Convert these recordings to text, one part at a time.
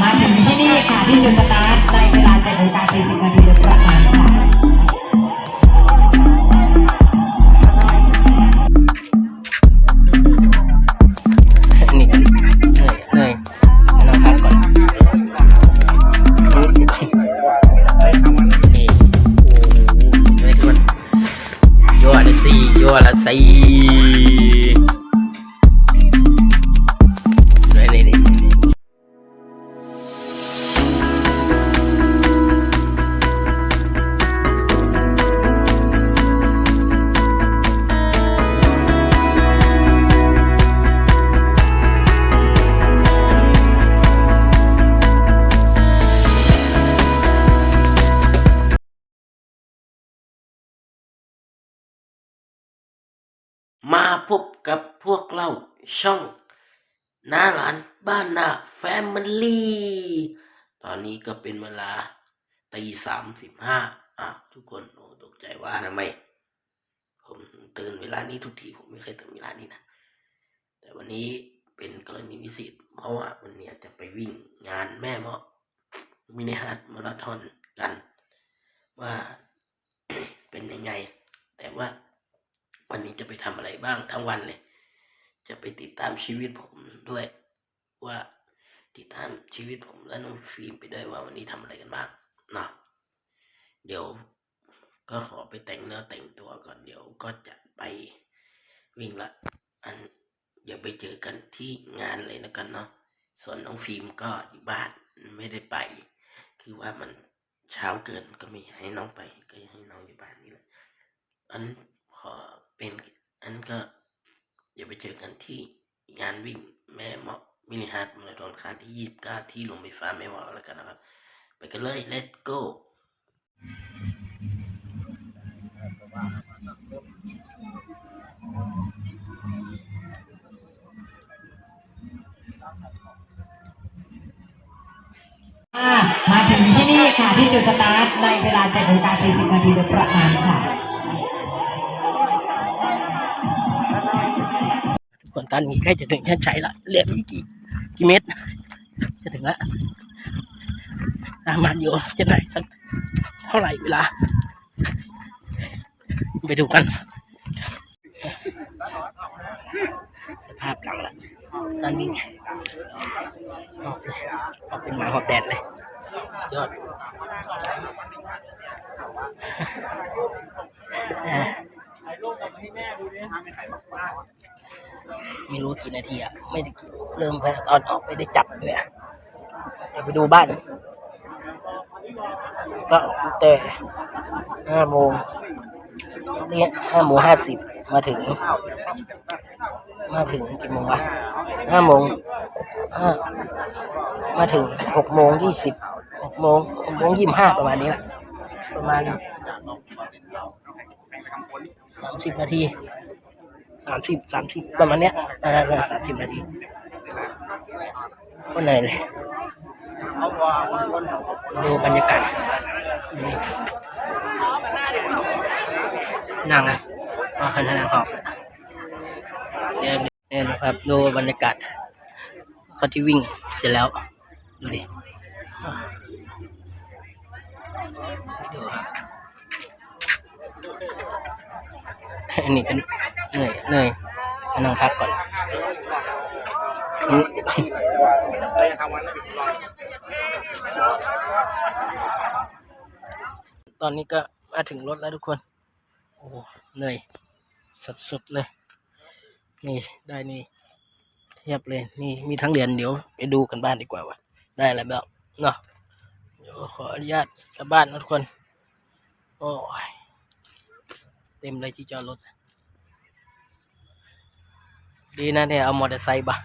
มาถึงที่นี่ค่ะที่จุดสตาร์ทในเวลา7นาฬิกา40นาทีเดียวกัน พบกับพวกเราช่องหน้าหลานบ้านนาแฟมิลี่ ตอนนี้ก็เป็นเวลาตีสามสิบห้าอ้าวทุกคนโอ้ตกใจว่าทำไม ผมตื่นเวลานี้ทุกที ผมไม่เคยตื่นเวลานี้นะ แต่วันนี้เป็นกรณีพิเศษเพราะว่าวันนี้จะไปวิ่งงานแม่เมาะมินิฮาร์ดมาราธอนกัน ว่าเป็นยังไง แต่ว่า วันนี้จะไปทำอะไรบ้างทั้งวันเลย จะไปติดตามชีวิตผมด้วย ว่าติดตามชีวิตผมและน้องฟิล์มไปด้วยว่าวันนี้ทำอะไรกันบ้างเนาะเดี๋ยวก็ขอไปแต่งเนื้อแต่งตัวก่อนเดี๋ยวก็จะไปวิ่งละ อันเดี๋ยวไปเจอกันที่งานเลยนะกันเนาะส่วนน้องฟิล์มก็อยู่บ้านไม่ได้ไป คือว่ามันเช้าเกินก็ไม่อยากให้น้องไป ก็อยากให้น้องอยู่บ้านนี่แหละอัน เป็นอันก็เดี๋ยวไปเจอกันที่งานวิ่งแม่เมาะมินิฮาร์ดมาราธอนครั้งที่ยี่สิบเก้าที่โรงไฟฟ้าแม่เมาแล้วกันนะครับ ไปกันเลย let's go มาถึงที่นี่ค่ะ ที่จุดสตาร์ทในเวลา7นาฬิกา40นาทีโดยประมาณค่ะ นตอนนี้ใกล้จะถึงเส้นชัยละเหลืออีกกี่กี่เมตร จะถึงละตามมันอยู่จะไหนสักเท่าไหร่เวลา ไปดูกัน สภาพหลังละตอนนี้ออกเลยออกเป็นหมาหอบแดดเลยสุดยอดอ่า ไม่รู้กี่นาทีอะไม่ได้กี่เริ่มไปตอนออกไปได้จับเลยอะเดี๋ยวไปดูบ้าน ก็แต่ห้าโมงเนี่ยห้าโมงห้าสิบมาถึง มาถึงกี่โมงวะห้าโมงห้ามาถึงหกโมงยี่สิบหกโมงหกโมงยี่สิบห้าประมาณนี้แหละประมาณสามสิบนาที สามสิบสามสิบประมาณเนี้ยอ่าสามสิบนาทีก็เหนื่อยเลยดูบรรยากาศนั่งไงว่าขนนั่งหอบเนี่ยเนี่ยนะครับดูบรรยากาศเขาที่วิ่งเสร็จแล้ว ดูดิดูครับอันนี้เป็น เหนื่อยเหนื่อยมานั่งพักก่อนอืมตอนนี้ก็มาถึงรถแล้วทุกคน โอ้เหนื่อยสุดๆเลย นี่ได้นี่เทียบเลยนี่มีทั้งเหรียญเดี๋ยวไปดูกันบ้านดีกว่าว่าได้อะไรบ้างเนาะเดี๋ยวขออนุญาตกลับบ้านนะทุกคน โอ้ยเต็มเลยที่จอดรถ ดีนะเนี่ยเอามอเตอร์ไซค์บ่ะ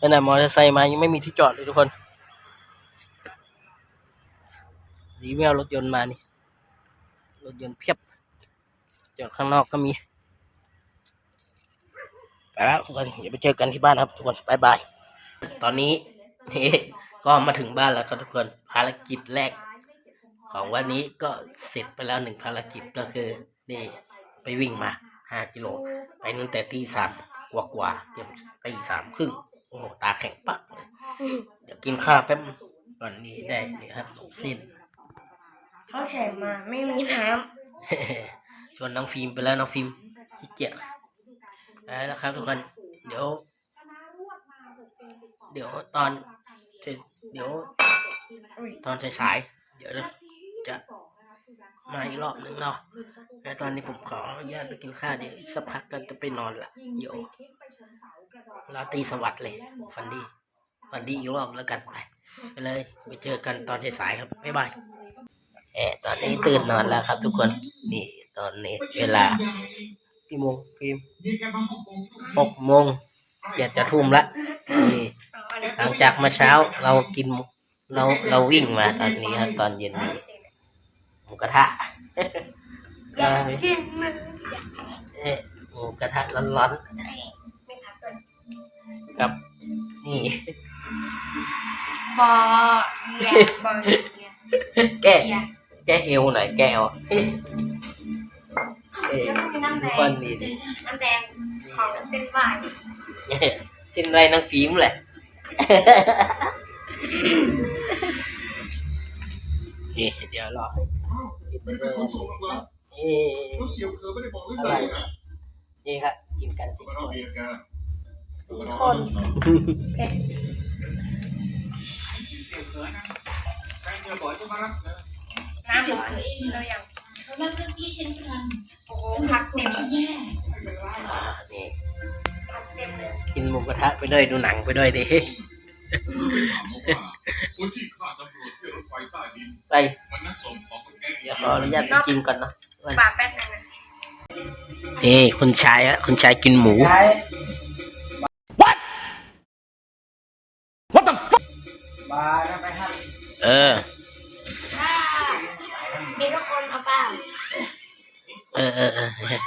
ขนาดมอเตอร์ไซค์มายังไม่มีที่จอดเลยทุกคน ดีไม่เอารถยนต์มานี่ รถยนต์เพียบ จอดข้างนอกก็มี ไปแล้วทุกคนเดี๋ยวไปเจอกันที่บ้านครับทุกคนบายบาย ตอนนี้ก็มาถึงบ้านแล้วครับทุกคน ภารกิจแรก ของวันนี้ก็เสร็จไปแล้วหนึ่งภารกิจก็คือ นี่ ไปวิ่งมา ห้ากิโล ไปตั้งแต่ตีสามกว่ากว่าๆเตรียมตีสามครึ่งโอ้โหตาแข็งปักเลยเดี๋ยวกินข้าวแป๊บก่อนนี้ได้นี่ครับลูกสิ้นเขาแถมมาไม่มีน้ชวนน้องฟิล์มไปแล้วน้องฟิล์มขี้เกียจไปแล้วครับทุกคนเดี๋ยว เดี๋ยวตอนเดี๋ยวตอนสายๆเดี๋ยวจะมาอีกรอบหนึ่งเนาะ แต่ตอนนี้ผมขออนุญาตไปกินข้าวเดี๋ยวสักพักก็จะไปนอนละเดี๋ยวราตรีสวัสดิ์เลยฝันดีฝันดีอีกรอบแล้วกันไปไปเลยไปเจอกันตอนสายๆครับ บ๊ายบายเออตอนนี้ตื่นนอนแล้วครับ ทุกคน นี่ตอนนี้เวลากี่โมงพิมหกโมงเจ็ดจะทุ่มละนี่หลังจากมาเช้าเรากินเราเราวิ่งมาตอนนี้ครับตอนเย็นหมูกระทะ อยากกินมัน เอ๊ะหมูกระทะร้อนไม่ทักเลยๆกับ นี่ บอเยียบอเยียแก้เยียแก้เอวหน่อยแก้เอวเอ๊ะเอ๊ะแล้วก็มีน้ำแดทุกงคนนี่ดิน้ำแดงของเส้นไหวสิ้นไรนางฟิล์มแหละ นี่เดี๋ยวรอให้กินไปเลย นี่เขาเสียวเธอไม่ได้บอกเรื่องอะอะไรไรนะนี่ครับกินกันสิมาเราเบียดกันคนเผ็ดที่เสียวเธอนะใครเธอบอกจะมารับเธอน้ำหวานเราอย่างเขาเล่าเรื่องพี่เช่นกันโอ้โหผักเต็มแย่ไม่เป็นไรอ่านี่ผักเต็มเลยกินหมูกระทะไปด้วยดูหนังไปด้วยดิถามว่าคนที่ฆ่าตำรวจที่รถไฟใต้ดินไปมันน่าสมของคนแก่เดี๋ยวขออนุญาตไปกินก่อนเนาะ ปลาแป๊บนึงนะนี่คุณชายฮะคุณชายกินหมูเออมีทุกคนเอาเปล่าเออเออเออเออ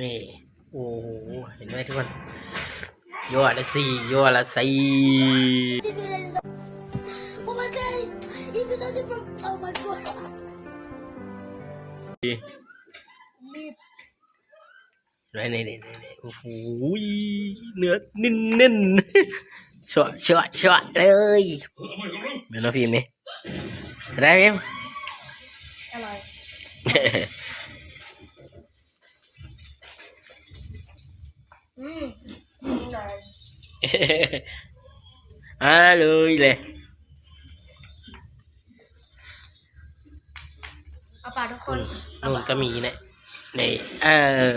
นี่ โอ้โห เห็นไหมทุกคน ยั่วละสี่ยั่วละสี่ Oh my god! He does it from. Oh my god! นี่นี่นี่นี่นี่โอ้โหเนื้อนิ่นนิ่นๆชัวชัวชัวเลยเดี๋ยวน้องฟิล์มนี่ได้ไหม อ ร่อยอืมอร่อยอ่าเลยเลยเอาปลาทุกคนนู่นก็มีเนี่ยนี่เออ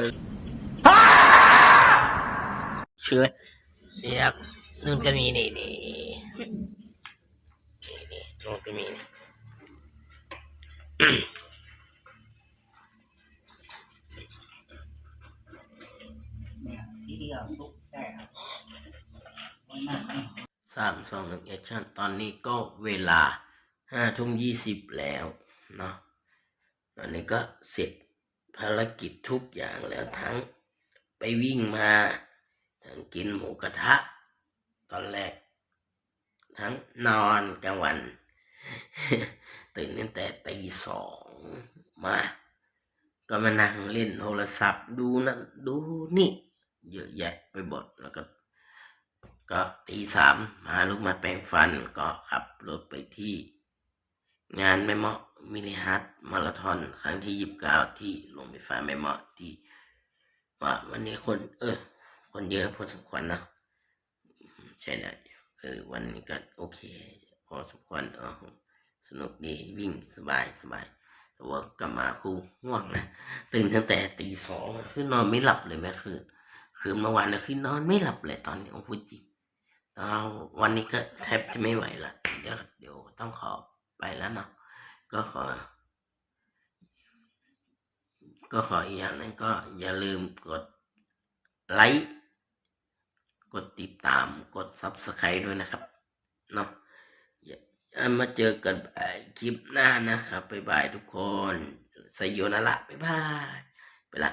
เชื่อนี่ครับนู่นก็มีนี่นี่นี่นี่นู่นก็มีนี่สามสองหนึ่งแอคชั่นตอนนี้ก็เวลาห้าทุ่มยี่สิบแล้วเนาะต อันนี้ก็เสร็จภารกิจทุกอย่างแล้วทั้งไปวิ่งมาทั้งกินหมูกระทะ ตอนแรก ทั้งนอนกลางวัน ตื่นตั้งแต่ตีสองมา ก็มานั่งเล่นโทรศัพท์ดูนั่นดูนี่ เยอะแยะไปหมดแล้วก็ ก็ตีสามมาลุกมาแปรงฟันก็ขับรถไปที่ งานไม่เหมาะ มินิฮัทมาราธอนครั้งที่ยีิบเก้าที่โรงไฟฟ้าไม่เหมาะที่ว่าวันนี้คน เออ คนเยอะพอสมควรนะใช่แล้วเออวันนี้ก็โอเค พอสมควรเออสนุกดีวิ่งสบายสบายแต่ว่ากลับมาครูง่วงนะตื่นตั้งแต่ตีสองคือนอนไม่หลับเลยแม่คืนคืนเมื่อวานนะคือนอนไม่หลับเลยตอนนี้อ้พูดจริงแล้ววันนี้ก็แทบจะไม่ไหวละเดี๋ยวเดี๋ยวต้องขอไปแล้วเนาะ ก็ขอ ก็ขออีกอย่างหนึงก็อย่าลืมกดไลค์กดติดตามกด subscribe ด้วยนะครับเนาะอย่าอย่ามาเจอกันคลิปหน้านะครับบ๊ายบายทุกคนสยโยนาระบ๊ายบาย ไปละ